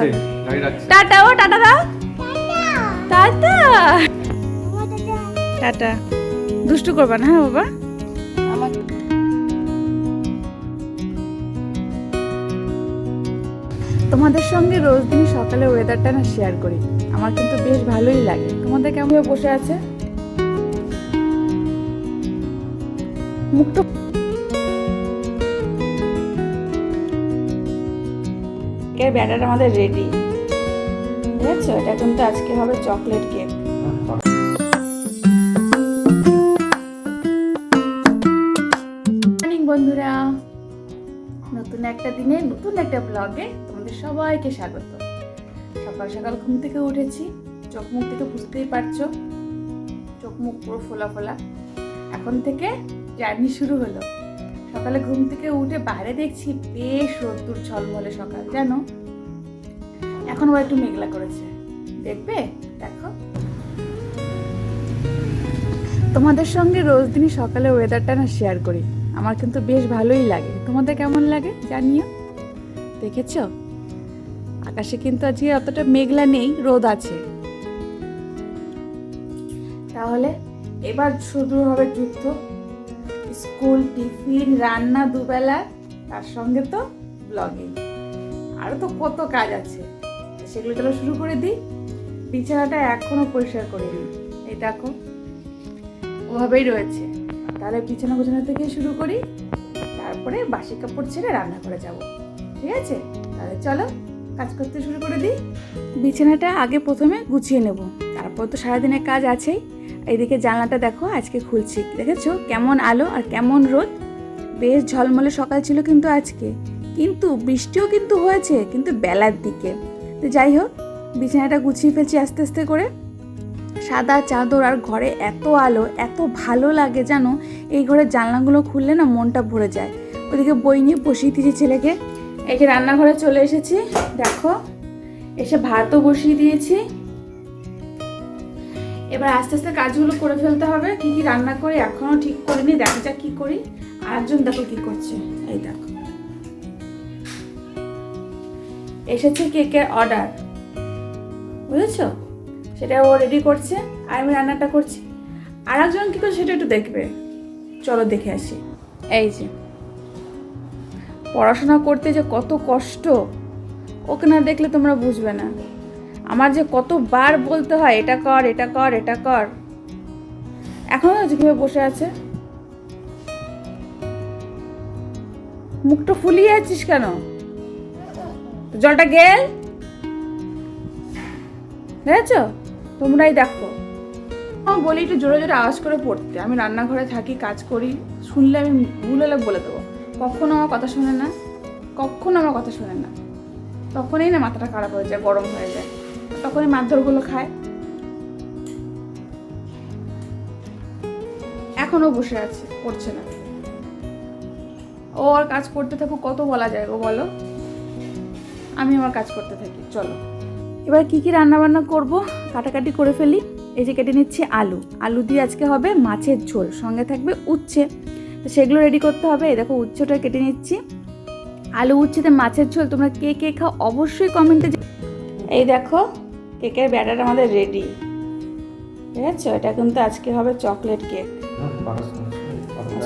রাখছে। টাটা ও টাটা দাও। টাটা। টাটা। দুষ্টু করবা না হ্যাঁ বাবা? তোমাদের সঙ্গে রোজ দিন সকালে ওয়েদারটা না শেয়ার করি। আমার কিন্তু বেশ ভালোই লাগে। তোমাদের কেমন বসে আছে? মুখটা কেকের ব্যাটার আমাদের রেডি বুঝেছ? এটা কিন্তু আজকে হবে চকলেট কেক বন্ধুরা। নতুন একটা দিনে, নতুন একটা ব্লগে তোমাদের সবাইকে স্বাগত। সকাল সকাল ঘুম থেকে উঠেছি। চোখ মুখ থেকে বুঝতেই পারছ। চোখ মুখ পুরো ফোলা ফোলা। এখন থেকে জার্নি শুরু হলো। সকালে ঘুম থেকে উঠে বাইরে দেখছি বেশ রোদ্দুর ঝলমলে সকাল, জানো? এখন আবার একটু মেঘলা করেছে। দেখবে? দেখো। তোমাদের সঙ্গে রোজ দিনই সকালে ওয়েদারটা না শেয়ার করি। আমার কিন্তু বেশ ভালোই লাগে। তোমাদের কেমন লাগে? জানিও। দেখেছ? আকাশে কিন্তু আজকে অতটা মেঘলা নেই, রোদ আছে। তাহলে এবার শুরু হবে যুদ্ধ। স্কুল, টিফিন, রান্না দুবেলা, তার সঙ্গে তো ব্লগিং আরও তো কত কাজ আছে। সেগুলো চলো শুরু করে দিই। বিছানাটা এখনও পরিষ্কার করে করিনি। এই দেখো, ওভাবেই রয়েছে। তাহলে বিছানা গোছানো থেকে শুরু করি। তারপরে বাসি কাপড় ছেড়ে রান্না করে যাব। ঠিক আছে? তাহলে চলো, কাজ করতে শুরু করে দিই। বিছানাটা আগে প্রথমে গুছিয়ে নেব। তারপর তো সারাদিনের কাজ আছেই। এইদিকে জানলাটা দেখো, আজকে খুলছি। দেখেছ? কেমন আলো আর কেমন রোদ? বেশ ঝলমলে সকাল ছিল কিন্তু আজকে। কিন্তু বৃষ্টিও কিন্তু হয়েছে, কিন্তু বেলার দিকে। তো যাই হোক, বিছানাটা গুছিয়ে ফেলছি আস্তে আস্তে করে। সাদা চাদর আর ঘরে এত আলো, এত ভালো লাগে জানো? এই ঘরের জানলাগুলো খুললে না মনটা ভরে যায়। ওদিকে বই নিয়ে বসিয়ে দিয়েছি ছেলেকে। এই যে রান্নাঘরে চলে এসেছি। দেখো, এসে ভাতও বসিয়ে দিয়েছি। এবার আস্তে আস্তে কাজগুলো করে ফেলতে হবে, কি কি রান্না করি এখনও ঠিক করিনি দেখা যাক কি করি। আর একজন দেখো কি করছে, এই দেখো। এসেছে কেকের অর্ডার, বুঝেছ? সেটা ও রেডি করছে, আর আমি রান্নাটা করছি। আর একজন কী করছে সেটা একটু দেখবে। চলো দেখে আসি। এই যে, পড়াশোনা করতে যে কত কষ্ট, ওকে না দেখলে তোমরা বুঝবে না। আমার যে কতবার বলতে হয়, এটা কর এটা কর এটা কর। এখনও যেভাবে বসে আছে? মুখটা ফুলিয়ে আছিস কেন? জলটা গেল? দেখেছ? তোমরাই দেখো। আমি বলি একটু জোরে জোরে আওয়াজ করে পড়তে। আমি রান্নাঘরে থাকি, কাজ করি। শুনলে আমি ভুল হলে বলে দেবো। কখনো আমার কথা শোনে না। কখনো আমার কথা শোনে না। তখনই না মাথাটা খারাপ হয়ে যায়, গরম হয়ে যায়। তখনই মারধরগুলো খায়। এখনও বসে আছে, করছে না। ও আর কাজ করতে থাকুক, কত বলা যায় গো বলো? আমি আমার কাজ করতে থাকি, চলো। এবার কি কি রান্না বান্না করব? কাটাকাটি করে ফেলি। এই যে কেটে নিচ্ছি আলু। আলু দিয়ে আজকে হবে মাছের ঝোল, সঙ্গে থাকবে উচ্ছে। তো সেগুলো রেডি করতে হবে। এই দেখো উচ্ছেটা কেটে নিচ্ছি। আলু উচ্ছেতে মাছের ঝোল, তোমরা কে কে খাও অবশ্যই কমেন্টে এই দেখো কেকের ব্যাটার আমাদের রেডি ঠিক আছে এটা কিন্তু আজকে হবে chocolate cake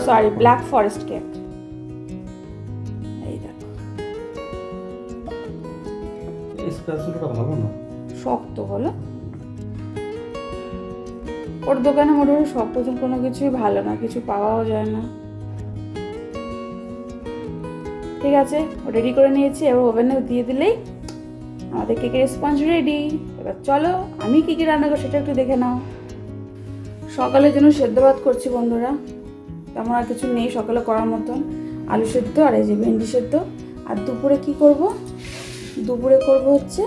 sorry black forest cake এই দেখো। ভালো না? শক্ত হলো ওর দোকানে মোটামুটি শক্ত তো কোনো কিছুই ভালো না কিছু পাওয়াও যায় না। ঠিক আছে রেডি করে নিয়েছি এবার ওভেনে দিয়ে দিলেই আমাদের কেকের স্পঞ্জ রেডি এবার চলো, আমি কী কী রান্না করি সেটা একটু দেখে নাও। সকালের জন্য সেদ্ধ ভাত করছি বন্ধুরা, তেমন আর কিছু নেই সকালে করার মতন। আলু সেদ্ধ আর এই যে ভেন্ডি সেদ্ধ। আর দুপুরে কি করব? দুপুরে করব হচ্ছে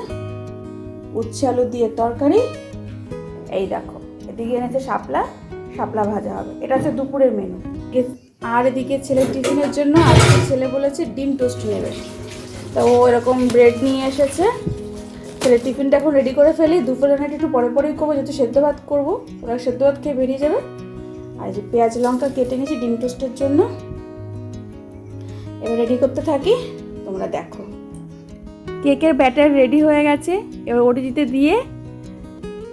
উচ্ছে আলু দিয়ে তরকারি। এই দেখো, এদিকে এনেছে শাপলা শাপলা ভাজা হবে। এটা হচ্ছে দুপুরের মেনু আর এদিকে ছেলের টিফিনের জন্য আজকে ছেলে বলেছে ডিম টোস্ট নেবে। তো ও এরকম ব্রেড নিয়ে এসেছে। ছেলের টিফিনটা এখন রেডি করে ফেলি। দুপুরে রান্নাটা একটু পরে পরেই করব, যেহেতু সেদ্ধ ভাত করব। ওরা সেদ্ধ ভাত খেয়ে বেরিয়ে যাবে। আর যে পেঁয়াজ, লঙ্কা কেটে নিয়েছি ডিম টোস্টের জন্য। এবার রেডি করতে থাকি, তোমরা দেখো। কেকের ব্যাটার রেডি হয়ে গেছে। এবার ওটিজিতে দিয়ে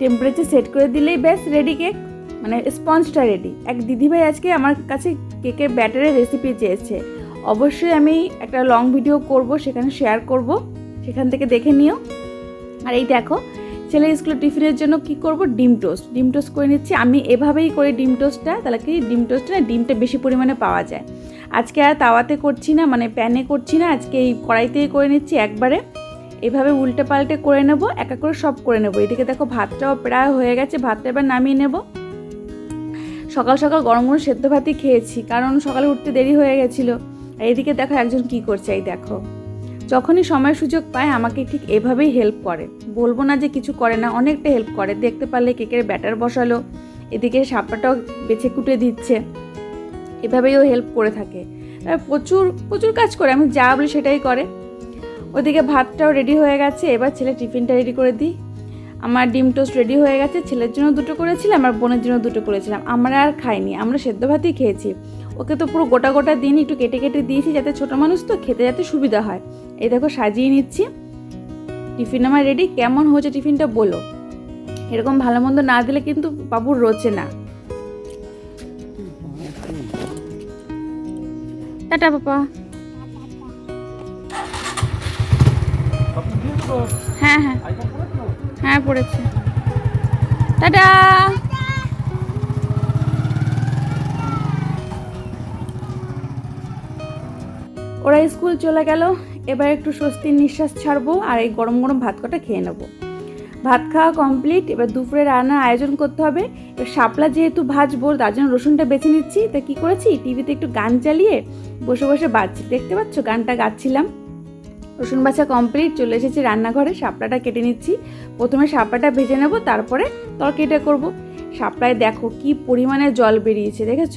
টেম্পারেচার সেট করে দিলেই ব্যাস রেডি কেক মানে স্পঞ্জটা রেডি এক দিদিভাই আজকে আমার কাছে কেকের ব্যাটারের রেসিপি চেয়েছে। অবশ্যই আমি একটা লং ভিডিও করব, সেখানে শেয়ার করব। সেখান থেকে দেখে নিও। আর এই দেখো, ছেলের স্কুলে টিফিনের জন্য কি করব? ডিম টোস্ট। ডিম টোস্ট করে নিচ্ছি। আমি এভাবেই করি ডিম টোস্টটা। তাহলে কি? ডিম টোস্টটা না, ডিমটা বেশি পরিমাণে পাওয়া যায়। আজকে আর তাওয়াতে করছি না মানে প্যানে করছি না। আজকে এই কড়াইতেই করে নিচ্ছি একবারে। এভাবে উল্টে পাল্টে করে নেব, এক এক করে সব করে নেব। এদিকে দেখো, ভাতটাও প্রায় হয়ে গেছে। ভাতটা এবার নামিয়ে নেব। সকাল সকাল গরম গরম সেদ্ধ ভাতই খেয়েছি, কারণ সকালে উঠতে দেরি হয়ে গেছিল। আর এদিকে দেখো একজন কি করছে, এই দেখো। যখনই সময় সুযোগ পায়, আমাকে ঠিক এভাবেই হেল্প করে। বলব না যে কিছু করে না, অনেকটা হেল্প করে। দেখতে পারলে কেকের ব্যাটার বসালো, এদিকে সাপাটাও বেছে কুটে দিচ্ছে। এভাবেই ও হেল্প করে থাকে। প্রচুর প্রচুর কাজ করে, আমি যা বলি সেটাই করে। ওদিকে ভাতটাও রেডি হয়ে গেছে, এবার ছেলে টিফিনটা রেডি করে দিই। আমার ডিম টোস্ট রেডি হয়ে গেছে, ছেলের জন্য দুটো করেছিলাম, আর বোনের জন্য দুটো করেছিলাম। আমরা আর খাইনি, আমরা সেদ্ধ ভাতই খেয়েছি। ওকে তো পুরো গোটা গোটা দিন একটু কেটে কেটে দিয়েছি যাতে ছোটো মানুষ তো খেতে যাতে সুবিধা হয়। এই দেখো সাজিয়ে নিচ্ছি। টিফিন আমার রেডি কেমন হয়েছে টিফিনটা বলো। এরকম ভালো মন্দ না দিলে কিন্তু বাবুর রোচে না। Tata papa. হ্যাঁ হ্যাঁ। হ্যাঁ পড়েছে। টাটা। ওরা স্কুল চলে গেল, এবার একটু স্বস্তির নিঃশ্বাস ছাড়বো আর এই গরম গরম ভাত কটা খেয়ে নেব। ভাত খাওয়া কমপ্লিট এবার দুপুরে রান্নার আয়োজন করতে হবে। এবার শাপলা যেহেতু ভাজবো, তার জন্য রসুনটা বেছে নিচ্ছি। তা কী করেছি? টিভিতে একটু গান চালিয়ে বসে বসে বাজছি। দেখতে পাচ্ছ, গানটা গাচ্ছিলাম। রসুন বাছা কমপ্লিট চলে এসেছি রান্নাঘরে। শাপলাটা কেটে নিচ্ছি। প্রথমে শাপলাটা ভেজে নেব, তারপরে তরকারিটা করব। শাপলায় দেখো কি পরিমাণে জল বেরিয়েছে, দেখেছ?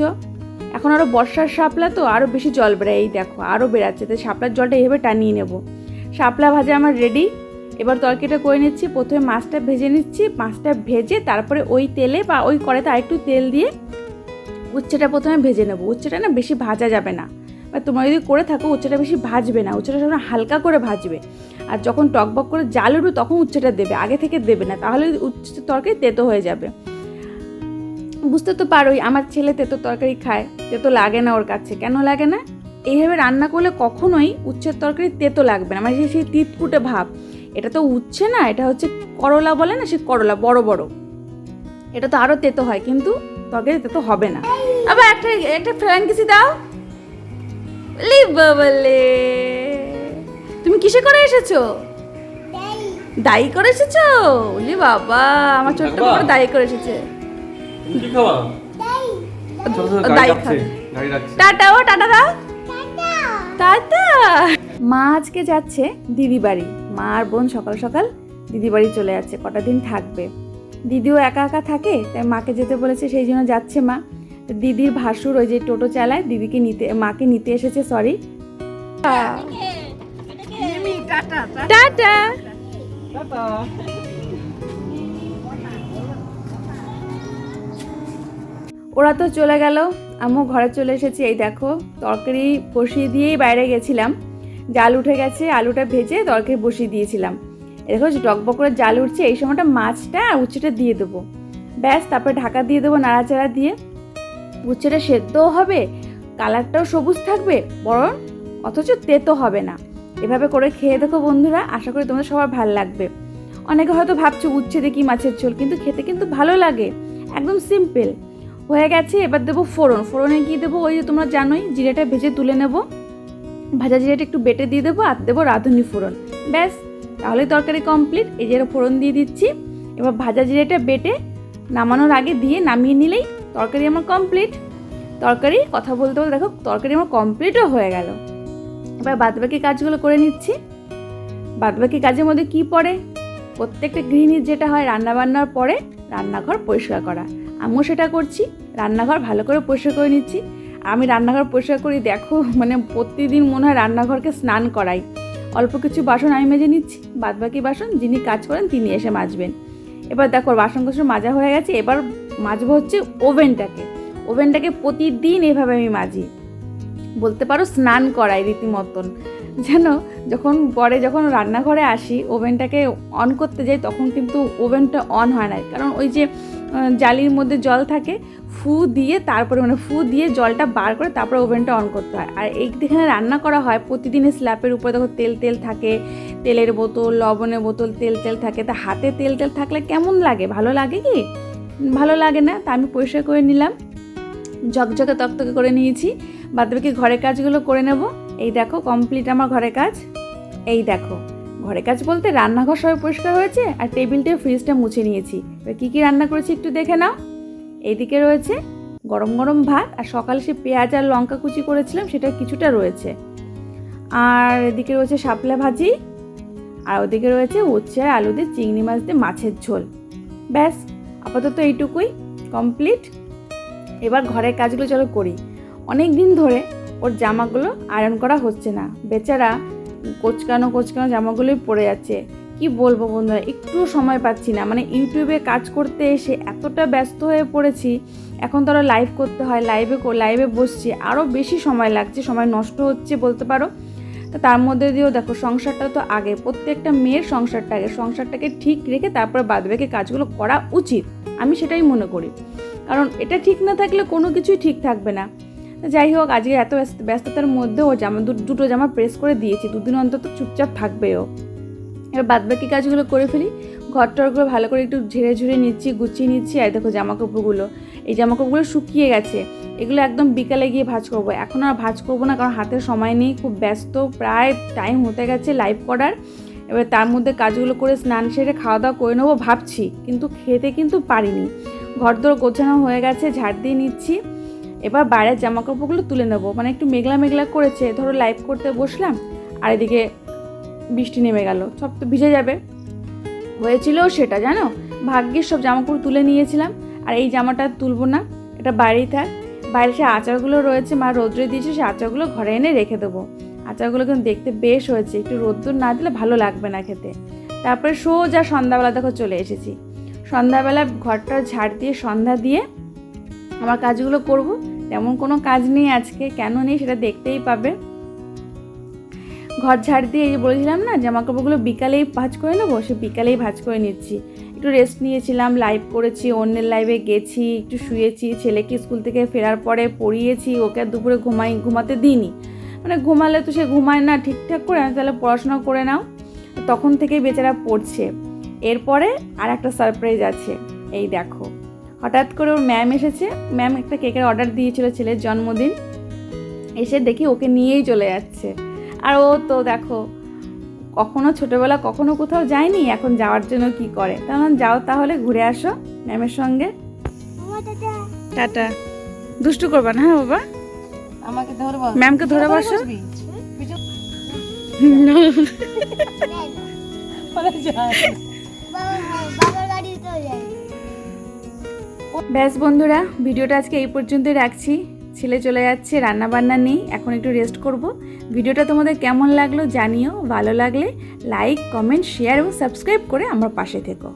এখন আরও বর্ষার শাপলা তো আরও বেশি জল বেড়ায়, এই দেখো আরও বেড়াচ্ছে। তাই শাপলার জলটা এইভাবে টানিয়ে নেব। শাপলা ভাজা আমার রেডি এবার তরকারিটা করে নিচ্ছি। প্রথমে মাছটা ভেজে নিচ্ছি। মাছটা ভেজে তারপরে ওই তেলে বা ওই কড়াইতে আরেকটু তেল দিয়ে উচ্ছেটা প্রথমে ভেজে নেব। উচ্ছেটা না বেশি ভাজা যাবে না। বা তোমরা যদি করে থাকো, উচ্ছেটা বেশি ভাজবে না। উচ্ছেটা সবসময় হালকা করে ভাজবে। আর যখন টকবক করে জাল উঠবে, তখন উচ্ছেটা দেবে। আগে থেকে দেবে না। তাহলে উচ্ছে তরকারি তেতো হয়ে যাবে। বুঝতে তো পারোই আমার ছেলে তেতো তরকারি খায় তেতো লাগে না ওর কাছে। কেন লাগে না? এইভাবে রান্না করলে কখনোই উচ্ছের তরকারি তেতো লাগবে না। মানে সেই তিতকুটে ভাব। এটা তো উচ্ছে না এটা হচ্ছে করলা বলে না সে করলা বড় বড়। এটা তো আরও তেতো হয় কিন্তু তরকারি তেতো হবে না। আবার একটা একটা ফ্র্যাঙ্কিসি দাও। লি বাবালে তুমি কিসে করে এসেছ? দায়ী করে এসেছ? লি বাবা আমার ছোট্ট বড় দায়ী করে এসেছে। কি খাওয়া খাবে। গাড়ি রাখছে। টাটা টাটা দাও। টাটা। মা আজকে যাচ্ছে দিদি বাড়ি। মা আর বোন সকাল সকাল দিদি বাড়ি চলে যাচ্ছে কটা দিন থাকবে। দিদিও একা একা থাকে তাই মাকে যেতে বলেছে সেই জন্য যাচ্ছে মা। দিদির ভাসুর ওই যে টোটো চালায় দিদিকে নিতে মাকে নিতে এসেছে সরি টাটা। ওরা তো চলে গেল। আমিও ঘরে চলে এসেছি, এই দেখো, তরকারি বসিয়ে দিয়েই বাইরে গেছিলাম। জাল উঠে গেছে, আলুটা ভেজে তরকারি বসিয়ে দিয়েছিলাম। দেখো যে টকবক করে জাল উঠছে, এই সময়টা মাছটা আর উচ্ছেটা দিয়ে দেবো। ব্যাস, তারপরে ঢাকা দিয়ে দেবো নাড়াচাড়া দিয়ে। উচ্ছেটা সেদ্ধও হবে, কালারটাও সবুজ থাকবে, বরং অথচ তেতো হবে না। এভাবে করে খেয়ে দেখো বন্ধুরা, আশা করি তোমাদের সবার ভালো লাগবে। অনেকে হয়তো ভাবছ, উচ্ছে দেখি মাছের ঝোল, কিন্তু খেতে কিন্তু ভালো লাগে, একদম সিম্পল হয়ে গেছে, এবার দেবো ফোড়ন। ফোড়নে কি দেবো? ওই যে তোমরা জানোই, জিরেটা ভেজে তুলে নেব। ভাজা জিরেটা একটু বেটে দিয়ে দেবো আর দেবো রাঁধুনি ফোড়ন। ব্যাস তাহলে তরকারি কমপ্লিট। এই যে ফোড়ন দিয়ে দিচ্ছি। এবার ভাজা জিরেটা বেটে নামানোর আগে দিয়ে নামিয়ে নিলেই তরকারি আমার কমপ্লিট। তরকারি কথা বলতে বলতে দেখো, তরকারি আমার কমপ্লিটও হয়ে গেল। এবার বাদবাকি কাজগুলো করে নিচ্ছি। বাদবাকি কাজের মধ্যে কি পড়ে? প্রত্যেকটা গৃহিণীর যেটা হয় রান্নাবান্নার পরে রান্নাঘর পরিষ্কার করা। আমিও সেটা করছি, রান্নাঘর ভালো করে পরিষ্কার করে নিচ্ছি। আমি রান্নাঘর পরিষ্কার করি, দেখো মানে প্রতিদিন মনে হয় রান্নাঘরকে স্নান করাই। অল্প কিছু বাসন আমি মেজে নিচ্ছি বাদ বাকি বাসন যিনি কাজ করেন তিনি এসে মাজবেন। এবার দেখো বাসন কোসন মাজা হয়ে গেছে, এবার মাজবো হচ্ছে ওভেনটাকে। ওভেনটাকে প্রতিদিন এভাবে আমি মাজি। বলতে পারো স্নান করাই রীতিমতন। যেন যখন, পরে যখন রান্নাঘরে আসি, ওভেনটাকে অন করতে যাই, তখন কিন্তু ওভেনটা অন হয় না। কারণ ওই যে জালির মধ্যে জল থাকে, ফু দিয়ে তারপরে মানে ফু দিয়ে জলটা বার করে তারপরে ওভেনটা অন করতে হয়। আর এইখানে রান্না করা হয় প্রতিদিনের স্ল্যাপের উপরে, দেখো তেল তেল থাকে, তেলের বোতল, লবণের বোতল, তেল তেল থাকে। তা হাতে তেল তেল থাকলে কেমন লাগে? ভালো লাগে কি? ভালো লাগে না? তা আমি পরিষ্কার করে নিলাম। ঝকঝকে তকতকে করে নিয়েছি। বাদ বাকি ঘরের কাজগুলো করে নেব। এই দেখো কমপ্লিট আমার ঘরের কাজ। এই দেখো, ঘরের কাজ বলতে রান্নাঘর সবাই পরিষ্কার হয়েছে, আর টেবিলটা ফ্রিজটা মুছে নিয়েছি। এবার কী কী রান্না করেছি একটু দেখে নাও। এইদিকে রয়েছে গরম গরম ভাত, আর সকালে সে পেঁয়াজ আর লঙ্কা কুচি করেছিলাম, সেটা কিছুটা রয়েছে। আর এদিকে রয়েছে শাপলা ভাজি, আর ওদিকে রয়েছে উচ্ছে আর আলু দিয়ে চিংড়ি মাছ দিয়ে মাছের ঝোল। ব্যাস, আপাতত এইটুকুই কমপ্লিট। এবার ঘরের কাজগুলো চলো করি। অনেক দিন ধরে ওর জামাগুলো আয়রন করা হচ্ছে না। বেচারা কোচকানো কোচকানো জামাগুলোই পড়ে যাচ্ছে। কি বলব বন্ধুরা একটুও সময় পাচ্ছি না। মানে ইউটিউবে কাজ করতে এসে এতটা ব্যস্ত হয়ে পড়েছি, এখন তো লাইভ করতে হয় লাইভে লাইভে বসছি আরও বেশি সময় লাগছে, সময় নষ্ট হচ্ছে বলতে পারো। তা তার মধ্যে দিয়েও দেখো, সংসারটা তো আগে, প্রত্যেকটা মেয়ের সংসারটা আগে, সংসারটাকে ঠিক রেখে তারপরে বাদবাকি কাজগুলো করা উচিত, আমি সেটাই মনে করি। কারণ এটা ঠিক না থাকলে কোনো কিছুই ঠিক থাকবে না। যাই হোক, আজকে এত ব্যস্ত- ব্যস্ততার মধ্যেও জামা দুটো জামা প্রেস করে দিয়েছি, দুদিন অন্তত চুপচাপ থাকবে ও বাদ বাকি কাজগুলো করে ফেলি। ঘর টরগুলো ভালো করে একটু ঝেড়ে ঝুড়ে নিচ্ছি, গুছিয়ে নিচ্ছি। আর দেখো জামা কাপড়গুলো এই জামা কাপড়গুলো শুকিয়ে গেছে। এগুলো একদম বিকালে গিয়ে ভাঁজ করব। এখন আর ভাঁজ করব না, কারণ হাতে সময় নেই। খুব ব্যস্ত, প্রায় টাইম হতে গেছে লাইভ করার। এবার তার মধ্যে কাজগুলো করে স্নান সেরে খাওয়া দাওয়া করে নেব ভাবছি। কিন্তু খেতে কিন্তু পারিনি। ঘর দর গোছানো হয়ে গেছে, ঝাড় দিয়ে নিচ্ছি। এবার বাইরের জামা কাপড়গুলো তুলে নেব। মানে একটু মেঘলা মেঘলা করেছে। ধরো লাইভ করতে বসলাম, আর এদিকে বৃষ্টি নেমে গেল। সব তো ভিজে যাবে। হয়েছিল সেটা, জানো? ভাগ্যের সব জামাকাপড় তুলে নিয়েছিলাম, আর এই জামাটা তুলবো না। এটা বাইরেই থাক। বাইরে সে আচারগুলো রয়েছে, মা রোদ্রে দিয়েছে, সে আচারগুলো ঘরে এনে রেখে দেবো। আচারগুলো কিন্তু দেখতে বেশ হয়েছে। একটু রোদ্দুর না দিলে ভালো লাগবে না খেতে। তারপরে সোজা সন্ধ্যাবেলা দেখো চলে এসেছি। সন্ধ্যাবেলা ঘরটা ঝাড় দিয়ে, সন্ধ্যা দিয়ে আমার কাজগুলো করব। তেমন কোনো কাজ নেই আজকে। কেন নেই সেটা দেখতেই পাবে। ঘর ঝাড় দিয়ে এই বলেছিলাম না জামা কাপড়গুলো বিকালেই ভাঁজ করে নেব, সে বিকালেই ভাঁজ করে নিচ্ছি। একটু রেস্ট নিয়েছিলাম লাইভ করেছি, অন্যের লাইভে গেছি, একটু শুয়েছি, ছেলেকে স্কুল থেকে ফেরার পরে পড়িয়েছি, ওকে দুপুরে ঘুমাই, ঘুমাতে দিইনি। মানে ঘুমালে তো সে ঘুমায় না ঠিকঠাক করে তাহলে পড়াশোনা করে নাও। তখন থেকেই বেচারা পড়ছে। এরপরে আর একটা সারপ্রাইজ আছে, এই দেখো। হঠাৎ করে ওর ম্যাম এসেছে ম্যাম একটা কেকের অর্ডার দিয়েছিল ছেলের জন্মদিন। এসে দেখি ওকে নিয়েই চলে যাচ্ছে। আর ও তো দেখো কখনো ছোটোবেলা কখনো কোথাও যায়নি এখন যাওয়ার জন্য কি করে? তেমন যাও তাহলে ঘুরে আসো ম্যামের সঙ্গে। টাটা। দুষ্টু করবা না হ্যাঁ বাবা? আমাকে ধরবো? ম্যামকে ধরে বসো ব্যাস বন্ধুরা ভিডিওটা আজকে এই পর্যন্তই রাখছি। ছেলে চলে যাচ্ছে রান্না বান্না নেই, এখন একটু রেস্ট করব। ভিডিওটা তোমাদের কেমন লাগল জানিও, ভালো লাগলে লাইক কমেন্ট শেয়ার এবং সাবস্ক্রাইব করে আমার পাশে থেকো।